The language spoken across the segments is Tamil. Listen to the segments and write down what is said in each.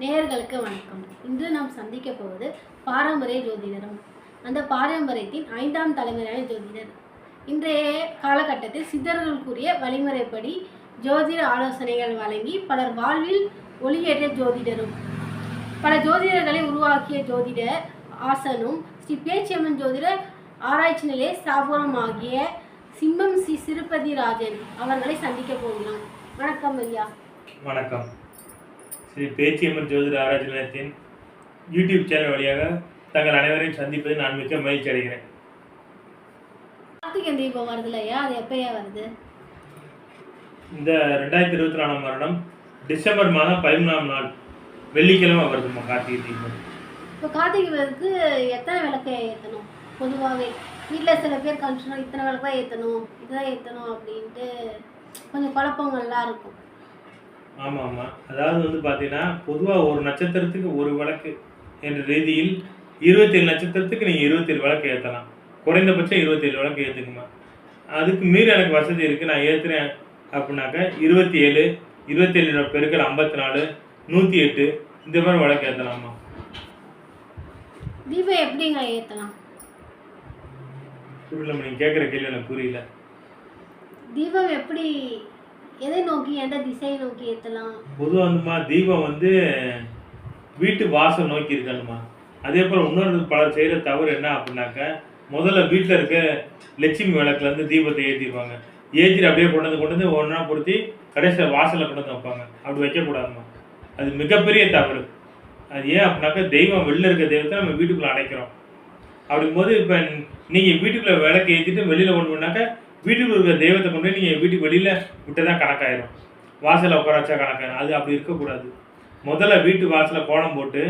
நேயர்களுக்கு வணக்கம். இன்று நாம் சந்திக்க போவது பாரம்பரிய ஜோதிடரும் அந்த பாரம்பரியத்தின் ஐந்தாம் தலைமுறையான ஜோதிடர். இன்றைய காலகட்டத்தில் சித்தர்களுக்குரிய வழிமுறைப்படி ஜோதிட ஆலோசனைகள் வழங்கி பலர் வாழ்வில் ஒளியேற்ற ஜோதிடரும் பல ஜோதிடர்களை உருவாக்கிய ஜோதிட ஆசனும் ஸ்ரீ பேச்சியம்மன் ஜோதிட ஆராய்ச்சி நிலைய ஸ்தாபனமாகிய சிம்மம் ஸ்ரீ சிறுபதி ராஜன் அவர்களை சந்திக்க போகிறோம். வணக்கம் ஐயா. வணக்கம். ஸ்ரீ பேச்சியம்மன் ஜோதிட ஆராய்ச்சி நிலையத்தின் யூடியூப் சேனல் வழியாக தங்கள் அனைவரையும் சந்திப்பதில் நான் மிக்க மகிழ்ச்சி அடைகிறேன். கார்த்திகை தீபம் வருதுல்ல ஐயா? அது எப்பயா வருது? இந்த ரெண்டாயிரத்தி இருபத்தி நாலாம் வருடம் டிசம்பர் மாதம் பதிமூணாம் நாள் வெள்ளிக்கிழமை வருதுமா கார்த்திகை தீபம். இப்போ கார்த்திகை தீபத்துக்கு எத்தனை விளக்கு ஏற்றணும் பொதுவாகவே வீட்டில் சில பேர் கண்டிஷனாக இத்தனை விளக்கு தான் ஏற்றணும் இதுதான் ஏற்றணும் அப்படின்ட்டு கொஞ்சம் குழப்பங்கள்லாம் இருக்கும். ஆமாம். ஆமாம் அதாவது வந்து பார்த்தீங்கன்னா பொதுவாக ஒரு நட்சத்திரத்துக்கு ஒரு விளக்கு என்ற ரீதியில் இருபத்தேழு நட்சத்திரத்துக்கு நீங்கள் இருபத்தேழு விளக்கு ஏற்றலாம் குறைந்தபட்சம் இருபத்தேழு விளக்கு ஏற்றுக்குமா அதுக்கு மீறி எனக்கு வசதி இருக்குது நான் ஏற்றுறேன் அப்படின்னாக்க இருபத்தி ஏழு இருபத்தேழு பெருக்கள் ஐம்பத்தி நாலு நூற்றி எட்டு இந்த மாதிரி விளக்கு ஏற்றலாமா தீபம் எப்படிங்க ஏற்றலாம் புரியல நீங்கள் கேட்குற கேள்வி எனக்கு புரியல. தீபம் எப்படி எதை நோக்கி எந்த திசையை நோக்கி ஏற்றலாம் பொதுவாக வந்துமா தீபம் வந்து வீட்டு வாசல் நோக்கி இருக்கணுமா அதே போல் இன்னொரு பலர் செய்கிற தவறு என்ன அப்படின்னாக்க முதல்ல வீட்டில் இருக்க லட்சுமி விளக்குலேருந்து தீபத்தை ஏற்றிடுவாங்க ஏற்றிட்டு அப்படியே கொண்டு வந்து கொண்டு வந்து ஒன்றா பொருத்தி கடைசியில் வாசலில் கொண்டு வந்து வைப்பாங்க. அப்படி வைக்கக்கூடாதுமா அது மிகப்பெரிய தவறு. அது ஏன் அப்படின்னாக்கா தெய்வம் வெளில இருக்க தெய்வத்தை நம்ம வீட்டுக்குள்ளே அடைக்கிறோம். அப்படிங்கும்போது இப்போ நீங்கள் வீட்டுக்குள்ளே விளக்கு ஏற்றிட்டு வெளியில் கொண்டு போனாக்கா வீட்டுக்குள்ள இருக்கிற தெய்வத்தை கொண்டு நீங்கள் வீட்டுக்கு வெளியில் விட்டதான் கணக்காயிரும். வாசலில் உட்கார வச்சா கணக்காயிரும். அது அப்படி இருக்கக்கூடாது. முதல்ல வீட்டு வாசலில் கோலம் போட்டு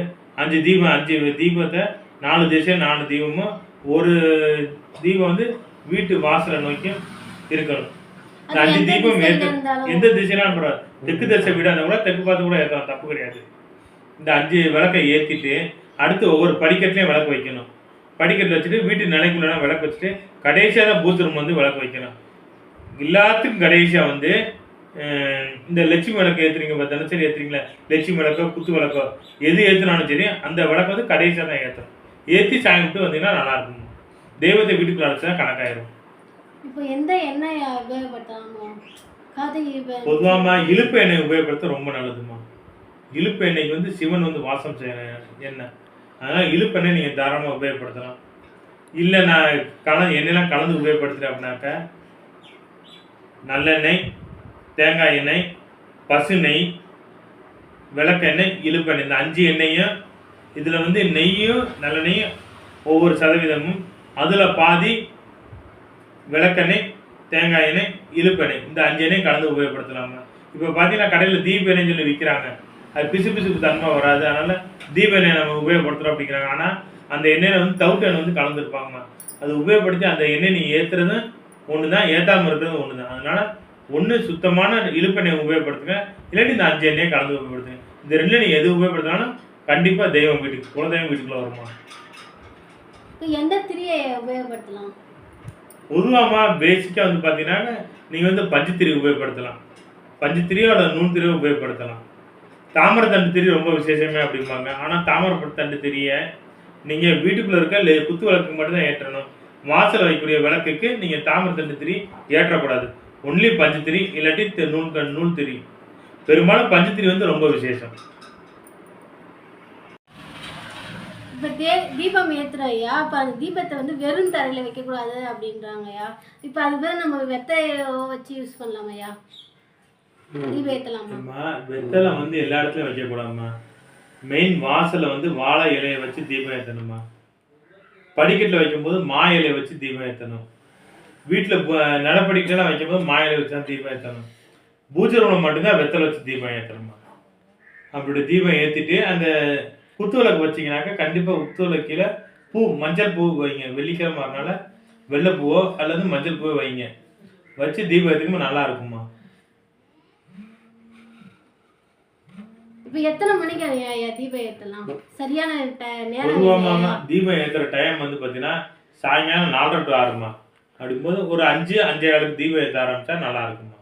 அஞ்சு தீபம் அஞ்சு தீபத்தை நாலு திசை நாலு தீபமும் ஒரு தீபம் வந்து வீட்டு வாசலை நோக்கி இருக்கணும். இந்த அஞ்சு தீபம் எந்த திசையிலும் பரவாயில்ல. தெற்கு திசை வீடாக இருந்தால் கூட தெற்கு பார்த்து கூட ஏற்றலாம் தப்பு கிடையாது. இந்த அஞ்சு விளக்கை ஏற்றிட்டு அடுத்து ஒவ்வொரு படிக்கட்டுலையும் விளக்கு வைக்கணும். படிக்கட்டில் வச்சுட்டு வீட்டு நிலைக்குள்ள விளக்கு வச்சுட்டு கடைசியாக தான் பூத் ரூம் வந்து விளக்கு வைக்கணும் எல்லாத்துக்கும் கடைசியாக வந்து இந்த லட்சுமி விளக்கு ஏற்றுறீங்க பார்த்தா சரி ஏற்றுறீங்களா லட்சுமி விளக்கோ குத்து விளக்கோ எது ஏற்றுனாலும் சரி அந்த விளக்கு வந்து கடைசியாக தான் ஏற்றணும் ஏற்றி சாமி விட்டு வந்தீங்கன்னா நல்லா இருக்கும் தெய்வத்தை வீட்டுக்குள்ள அழைச்சா கணக்காயிரும். இப்போ எந்த எண்ணெய் உபயோகப்படுத்தலாமோ? பொதுவாக இழுப்பு எண்ணெய் உபயோகப்படுத்த ரொம்ப நல்லதுமா இழுப்பு எண்ணெய்க்கு வந்து சிவன் வந்து வாசம் செய்ய எண்ணெய். அதனால் இழுப்பெண்ணெய் நீங்கள் தாராளமாக உபயோகப்படுத்தலாம். இல்லை நான் கல எண்ணெய்லாம் கலந்து உபயோகப்படுத்துகிறேன் அப்படின்னாக்க நல்லெண்ணெய் தேங்காய் எண்ணெய் பசு நெய் விளக்கெண்ணெய் இழுப்பெண்ணெய் இந்த அஞ்சு எண்ணெயும் இதில் வந்து நெய்யும் நல்லெண்ணெயும் ஒவ்வொரு சதவீதமும். அதில் பாதி விளக்கெண்ணெய் தேங்காய் எண்ணெய் இழுப்பெண்ணெய் இந்த அஞ்சு எண்ணெய் கலந்து உபயோகப்படுத்தலாமா இப்போ பார்த்தீங்கன்னா கடையில் தீப எண்ணெய் சொல்லி விற்கிறாங்க அது பிசு பிசுப்பு தன்மை வராது. அதனால் தீப எண்ணெய் நம்ம உபயோகப்படுத்துகிறோம் அப்படிங்கிறாங்க. ஆனால் அந்த எண்ணெயில் வந்து தவிட்டு எண்ணெய் வந்து கலந்துருப்பாங்கம்மா. அது உபயோகப்படுத்தி அந்த எண்ணெய் நீங்கள் ஏற்றுறதும் ஒன்று தான் ஏற்றாமல் இருக்கிறதும் ஒன்று தான் அதனால் ஒன்று சுத்தமான இழுப்பெண்ணெய் உபயோகப்படுத்துங்க. இல்லாட்டி இந்த அஞ்சு எண்ணெயை கலந்து உபயோகப்படுத்துங்க. இந்த ரெண்டுல நீங்கள் எது உபயோகப்படுத்தினாலும் கண்டிப்பாக தெய்வம் வீட்டுக்கு குலதெய்வம் வீட்டுக்குள்ளே வருமா எந்த திரியை உபயோகப்படுத்தலாம்? பொதுவாக பேசிக்காக வந்து பார்த்தீங்கன்னா நீங்கள் வந்து பஞ்சுத்திரி உபயோகப்படுத்தலாம். பஞ்சுத்திரியோ அல்லது நூல் திரியை உபயோகப்படுத்தலாம். தாமரை தண்டு திரி ரொம்ப விசேஷமே அப்படிம்பாங்க. ஆனால் தாமரை தண்டு திரியை நீங்கள் வீட்டுக்குள்ளே இருக்க குத்து விளக்கு மட்டும்தான் ஏற்றணும். வாசல் வைக்கக்கூடிய விளக்குக்கு நீங்கள் தாமரை தண்டு திரி ஏற்றக்கூடாது. ஒன்லி பஞ்சுத்திரி இல்லாட்டி நூல் நூல் திரி. பெரும்பாலும் பஞ்சுத்திரி வந்து ரொம்ப விசேஷம். இப்போ தே தீபம் ஏற்றுறோம் ஐயா இப்போ அந்த தீபத்தை வந்து வெறும் தரையில் வைக்கக்கூடாது அப்படின்றாங்க ஐயா இப்போ அது பேர் நம்ம வெத்தையோ வச்சு யூஸ் பண்ணலாம் ஐயா அம்மா வெத்தலை வந்து எல்லா இடத்துலையும் வைக்கக்கூடாதும்மா. மெயின் வாசல்ல வந்து வாழை இலையை வச்சு தீபம் ஏற்றணும்மா படிக்கட்டில் வைக்கும்போது மா இலையை வச்சு தீபம் ஏற்றணும் வீட்டில் நிலப்படிக்கலாம் வைக்கும்போது மா இலையை வச்சு தான் தீபம் ஏற்றணும் பூஜை ரூமில் மட்டும்தான் வெத்தலை வச்சு தீபம் ஏற்றணுமா அப்படி தீபம் ஏற்றிட்டு அந்த குத்துவிளக்கு வச்சிங்கனாக்கா கண்டிப்பாக குத்துவிளக்கில் கீழே பூ மஞ்சள் பூ வைங்க. வெள்ளிக்கிழமை அதனால வெள்ளை பூவோ அல்லது மஞ்சள் பூவோ வைங்க. வச்சு தீபம் ஏற்றுக்கும்போது நல்லா இருக்குமா இப்போ எத்தனை மணிக்கு ஐயா தீபம் ஏற்றலாம் சரியான நேரம்? தீபம் ஏற்றுற டைம் வந்து பார்த்தீங்கன்னா சாயங்காலம் நாலரை டு ஆறுமா அப்படிங்கும்போது ஒரு அஞ்சு அஞ்சே ஆளுக்கு தீபம் ஏற்ற ஆரம்பிச்சா நல்லா இருக்குமா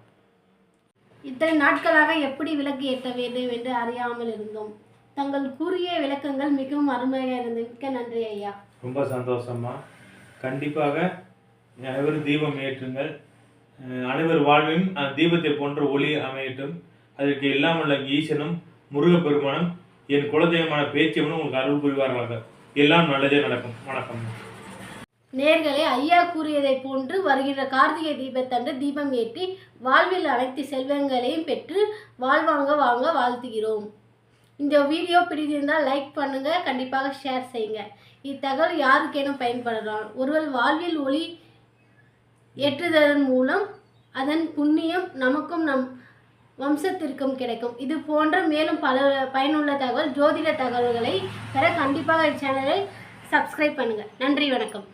இத்தனை நாட்களாக எப்படி விளக்கு ஏற்ற வேண்டும் என்று அறியாமல் இருந்தோம். தங்கள் கூறிய விளக்கங்கள் மிகவும் அருமையாக இருந்தது. மிக்க நன்றி ஐயா. ரொம்ப சந்தோஷமா கண்டிப்பாக அனைவரும் தீபம் ஏற்றுங்கள். அனைவர் வாழ்விலும் அந்த தீபத்தை போன்ற ஒளி அமையட்டும். அதற்கு எல்லாம் உள்ள ஈசனும் முருகப்பெருமானம் என் குலதெய்வமான பேச்சியவனும் உங்களுக்கு அருள் புரிவார்களாக. எல்லாம் நல்லதே நடக்கும். வணக்கம். நேர்களே ஐயா கூறியதை போன்று வருகின்ற கார்த்திகை தீபத்தன்று தீபம் ஏற்றி வாழ்வில் அனைத்து செல்வங்களையும் பெற்று வாழ்வாங்க வாங்க வாழ்த்துகிறோம். இந்த வீடியோ பிடித்திருந்தால் லைக் பண்ணுங்க கண்டிப்பாக ஷேர் செய்யுங்க. இத்தகவல் யாருக்கேனும் பயன்படலாம். ஒருவர் வாழ்வில் ஒளி ஏற்றுததன் மூலம் அதன் புண்ணியம் நமக்கும் நம் வம்சத்திற்கும் கிடைக்கும். இது போன்ற மேலும் பல பயனுள்ள தகவல் ஜோதிட தகவல்களை பெற கண்டிப்பாக சேனலை சப்ஸ்கிரைப் பண்ணுங்கள் நன்றி வணக்கம்.